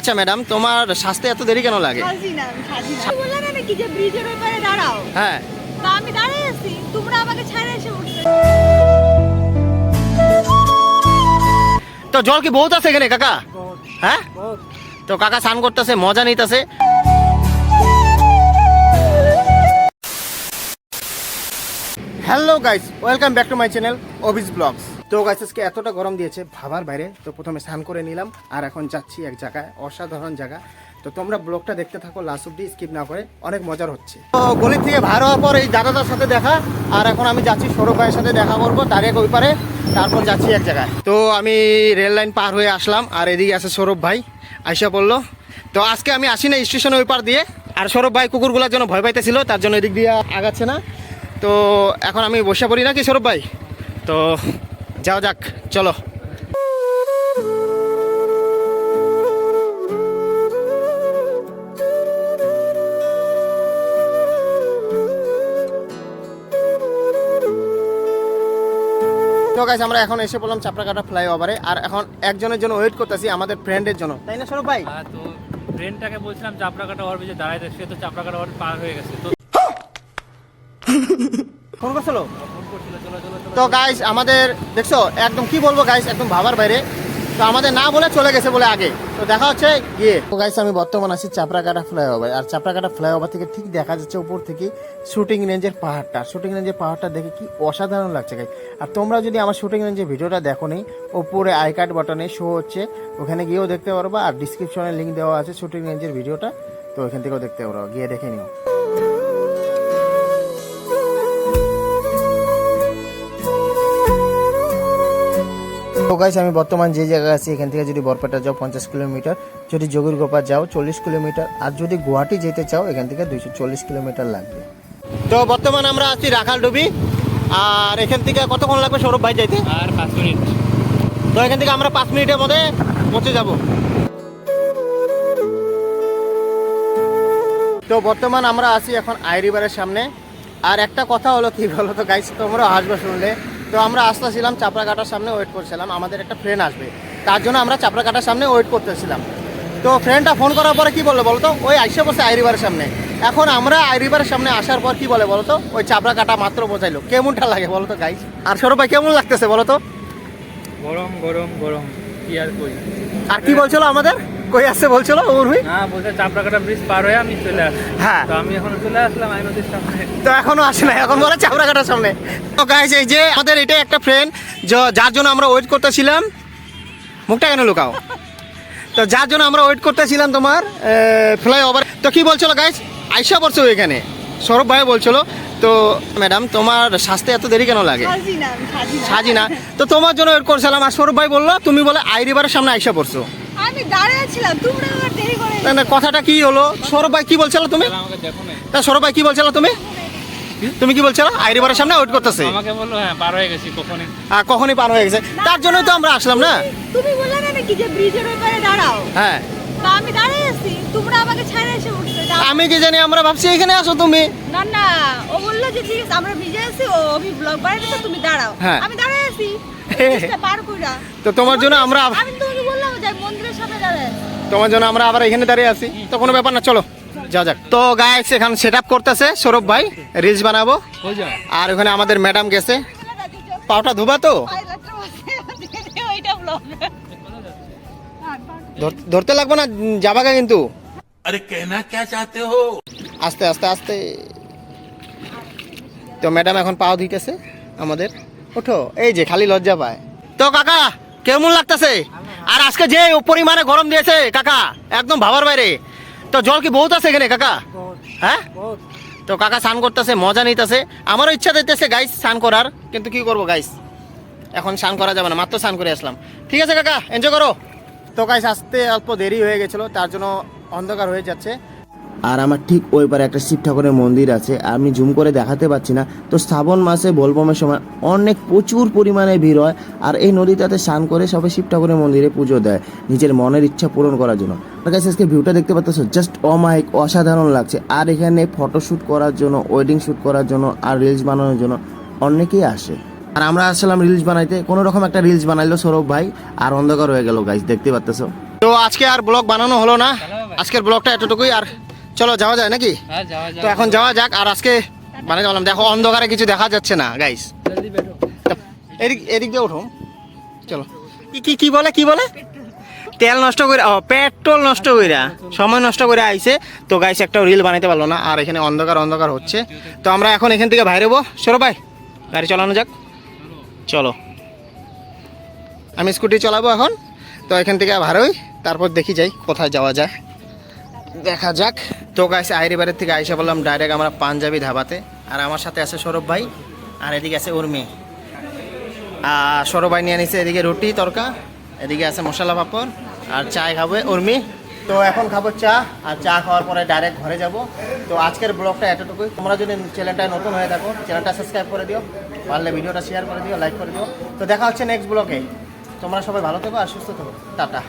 আচ্ছা ম্যাডাম তোমার সাজতে এত দেরি কেন লাগে? হ্যাঁ। আমি দাঁড়িয়ে আছি তোমরা আমাকে ছাড়ে এসে তো জল কি বহুত আছে এখানে কাকা? হ্যাঁ? তো কাকা স্নান করতেছে মজা নিতেছে। Hello guys welcome back to my channel অবিস blogs তো গাইস আজকে এতটা গরম দিয়েছে ভাবার বাইরে। তো প্রথমে স্নান করে নিলাম, আর এখন যাচ্ছি এক জায়গায়, অসাধারণ জায়গা। তো তোমরা ব্লগটা দেখতে থাকো লাস্ট অব্দি স্কিপ না করে, অনেক মজার হচ্ছে। তো গলি থেকে ভার হওয়ার পর এই দাদাদার সাথে দেখা, আর এখন আমি যাচ্ছি সৌরভ ভাইয়ের সাথে দেখা করব তার এক ওই পারে, তারপর যাচ্ছি এক জায়গায়। তো আমি রেল লাইন পার হয়ে আসলাম, আর এদিকে আছে সৌরভ ভাই, আইসা বলল তো আজকে আমি আসি না স্টেশন ওই পার দিয়ে, আর সৌরভ ভাই কুকুরগুলোর জন্য ভয় পাইতেছিল, তার জন্য এদিক দিয়ে আগাচ্ছে না। তো এখন আমি বসে পড়ি নাকি সৌরভ ভাই? তো যাও যাক চলো। তো গাইস আমরা এখন এসে পড়লাম চাপড়াকাটা ফ্লাইওভারে আর এখন একজনের জন্য ওয়েট করতেছি আমাদের ফ্রেন্ডের জন্য। তাই না সৌরভ ভাই? হ্যাঁ তো ট্রেনটাকে বলছিলাম চাপড়াকাটা ওভার ব্রিজে দাঁড়াইতে সে তো চাপড়াকাটা ওভার পার হয়ে গেছে তো ফোন করছিল তো গাইস আমাদের, দেখছ, একদম কি বলব গাইস একদম ভাবার বাইরে। তো আমাদের না বলে চলে গেছে বলে আগে। তো দেখা হচ্ছে গিয়ে। তো গাইস আমি বর্তমান আছি চাপড়াকাটা ফ্লাইওভার। আর চাপড়াকাটা ফ্লাইওভার থেকে ঠিক দেখা যাচ্ছে উপর থেকে শুটিং রেঞ্জের পাহাড়টা। শুটিং রেঞ্জের পাহাড়টা দেখে কি অসাধারণ লাগছে গাইস আর তোমরা যদি আমার শুটিং রেঞ্জের ভিডিওটা দেখো নি, ওপরে আই কার্ড বাটনে শো হচ্ছে। ওখানে গিয়েও দেখতে পারবা। আর ডিসক্রিপশনে লিঙ্ক দেওয়া আছে শুটিং রেঞ্জের ভিডিওটা। তো ওখান থেকেও দেখতে পারো গিয়ে দেখে নিও। তো গাইস আমি বর্তমান যে জায়গায় আছি এখান থেকে যদি বরপেটা যাও পঞ্চাশ কিলোমিটার। যদি যোগীরগোপা যাও চল্লিশ কিলোমিটার। আর যদি গুয়াহাটি যেতে চাও এখান থেকে দুইশো চল্লিশ কিলোমিটার লাগবে। তো বর্তমান আমরা আছি রাখালডুবি আর এখান থেকে কতক্ষণ লাগবে সৌরভ ভাই যাইতে? আর পাঁচ মিনিট। তো এখান থেকে আমরা পাঁচ মিনিটের মধ্যে পৌঁছে যাব। তো বর্তমান আমরা আছি এখন আইরিবারের সামনে। আর একটা কথা হলো কি বলো তো গাইস তোমরা হাসবে শুনলে। তো আমরা আসতেছিলাম চাপড়াঘাটার সামনে ওয়েট করছিলাম আমাদের একটা ফ্রেন্ড আসবে। তার জন্য আমরা চাপড়াঘাটার সামনে ওয়েট করতেছিলাম। তো ফ্রেন্ডটা ফোন করার পরে কি বলল বলতো? ওই আইসে বসে আইরিবারের সামনে। এখন আমরা আইরিবারের সামনে আসার পর কি বলে বলতো? ওই চাপড়া কাটা মাত্র বোঝাইলো। কেমনটা লাগে বলতো গাইস আর সৌরভ ভাই কেমন লাগতেছে বলতো? গরম গরম গরম। কি আর কই আর কি বলছিল আমাদের? কই আসছে বলছিল উর্মি না বলছে চাপড়াকাটা ব্রিজ পার হয়ে আমি চলে আসি হ্যাঁ। তো আমি এখন চলে আসলাম আই নদীর সামনে। তো এখনও আসে না এখন বলে চাপড়া কাটার সামনে। তো গাইস এই যে আমাদের এটা একটা ফ্রেন্ড যার জন্য আমরা ওয়েট করতেছিলাম মুখটা কেন লুকাও? তো যার জন্য আমরা ওয়েট করতেছিলাম তোমার ফ্লাইওভার তো কি বলছিল গাইস আইসা পড়ছো এখানে? সৌরভ ভাই বলছিল তো ম্যাডাম তোমার সাজতে এত দেরি কেন লাগে? সাজি না তো তোমার জন্য ওয়েট করছিলাম আর সৌরভ ভাই বলল তুমি বলে আইরিবারের সামনে আইসা পড়ছো। আমি দাঁড়িয়ে ছিলাম তোমরা আমার দেরি করে না, না, কথাটা কি হলো? সৌরভ ভাই কি বলছিল তুমি? না। সৌরভ ভাই কি বলছিল তুমি? তুমি কি বলছো আইরিবারের সামনে ওয়েট করতেছে। আমাকে বলল হ্যাঁ পার হয়ে গেছি কখনই। পার হয়ে গেছে। তার জন্যই তো আমরা আসলাম না? তুমি বললে না নাকি যে ব্রিজের ওই দাঁড়াও? হ্যাঁ। আমি দাঁড়িয়ে আছি তোমরা আমাকে ছাড়ে এসে উঠছে আমি কি জানি আমরা ভাবছি এখানে আসো তুমি। না না ও বলল যে ঠিক আছে আমরা ভিজে আছি ও আমি ব্লগ বানাতে তুমি দাঁড়াও। হ্যাঁ। আমি দাঁড়িয়ে আছি পার কইরা। তো তোমার জন্য আমরা আব- আমি তোমাকে বললাম যে আমি মন্দিরের সামনে দাঁড়ায় আছি। তোমার জন্য আমরা আবার এখানে দাঁড়িয়ে আছি। তো কোনো ব্যাপার না চলো যা যাক। তো গায়ে এখানে সেট আপ করতেছে সৌরভ ভাই রিলস বানাবো। আর ওখানে আমাদের ম্যাডাম গেছে। পাওটা ধোবা তো? ধরতে লাগবো না যাবাগা কিন্তু? আস্তে আস্তে আস্তে। তো ম্যাডাম এখন পাও দিতেছে আমাদের। ওঠো এই যে খালি লজ্জা পায়। তো কাকা কেমন লাগতেছে? আর আজকে যে পরিমাণে গরম দিয়েছে, কাকা, একদম ভাবার বাইরে। তো জল কি বহুত আছে এখানে, কাকা? হ্যাঁ? তো কাকা স্নান করতেছে, মজা নিতেছে। আমারও ইচ্ছা দিতেছে গাইস স্নান করার। কিন্তু কি করব গাইস এখন স্নান করা যাবে না, মাত্র স্নান করে আসলাম। ঠিক আছে, কাকা এনজয় করো। তো গাইস আসতে অল্প দেরি হয়ে গেছিল, তার জন্য অন্ধকার হয়ে যাচ্ছে। আর আমার ঠিক ওই পারে একটা শিব ঠাকুরের মন্দির আছে। আমি জুম করে দেখাতে পাচ্ছি না। তো শ্রাবণ মাসে বোলবমের সময় অনেক প্রচুর পরিমাণে ভিড় হয় আর এই নদীটাতে স্নান করে সবাই শিব ঠাকুরের মন্দিরে পুজো দেয় নিজের মনের ইচ্ছা পূরণ করার জন্য। আর কাছে আজকে ভিউটা দেখতে পাচ্ছ জাস্ট অমায়িক অসাধারণ লাগছে। আর এখানে ফটোশ্যুট করার জন্য ওয়েডিং শ্যুট করার জন্য আর রিলস বানানোর জন্য অনেকেই আসে। আর আমরা আসলাম রিলস বানাইতে। কোনো রকম একটা রিলস বানাইলো সৌরভ ভাই। আর অন্ধকার হয়ে গেল গাইজ দেখতে পাচ্ছ তো আজকে আর ব্লগ বানানো হলো না। আজকের ব্লগটা এতটুকুই। আর চলো যাওয়া যায় নাকি? হ্যাঁ তো এখন যাওয়া যাক আর আজকে মানে বললাম দেখো অন্ধকারে কিছু দেখা যাচ্ছে না গাইস এদিক এদিক দিয়ে উঠুন। চলো। কি কি বলে কি বলে? তেল নষ্ট করে ও পেট্রোল নষ্ট কইরা সময় নষ্ট করে আইছে। তো গাইস একটা রিল বানাইতে পারল না আর এখানে অন্ধকার অন্ধকার হচ্ছে। তো আমরা এখন এখান থেকে বাইরে হব। সরো ভাই গাড়ি চালানো যাক। চলো। আমি স্কুটি চালাবো এখন। তো এখান থেকে ভাড়োই তারপর দেখি যাই কোথায় যাওয়া যায়। দেখা যাক। তো গাইছে আইরি বাড়ির থেকে আইসা বললাম ডাইরেক্ট আমরা পাঞ্জাবি ধাবাতে। আর আমার সাথে আছে সৌরভ ভাই, আর এদিকে আছে উর্মি। আর সৌরভ ভাই নিয়ে নিছে এদিকে রুটি, তরকা। এদিকে আছে মশলা পাপড়, আর চায় খাবে উর্মি। তো এখন খাব চা, আর চা খাওয়ার পরে ডাইরেক্ট ঘরে যাব। তো আজকের ব্লগটা এতটুকুই। তোমরা যদি চ্যানেলটায় নতুন হয়ে থাকো চ্যানেলটা সাবস্ক্রাইব করে দিও। পারলে ভিডিওটা শেয়ার করে দিও লাইক করে দিও। তো দেখা হচ্ছে নেক্সট ব্লগে। তোমরা সবাই ভালো থেকো আর সুস্থ থেকো। টাটা।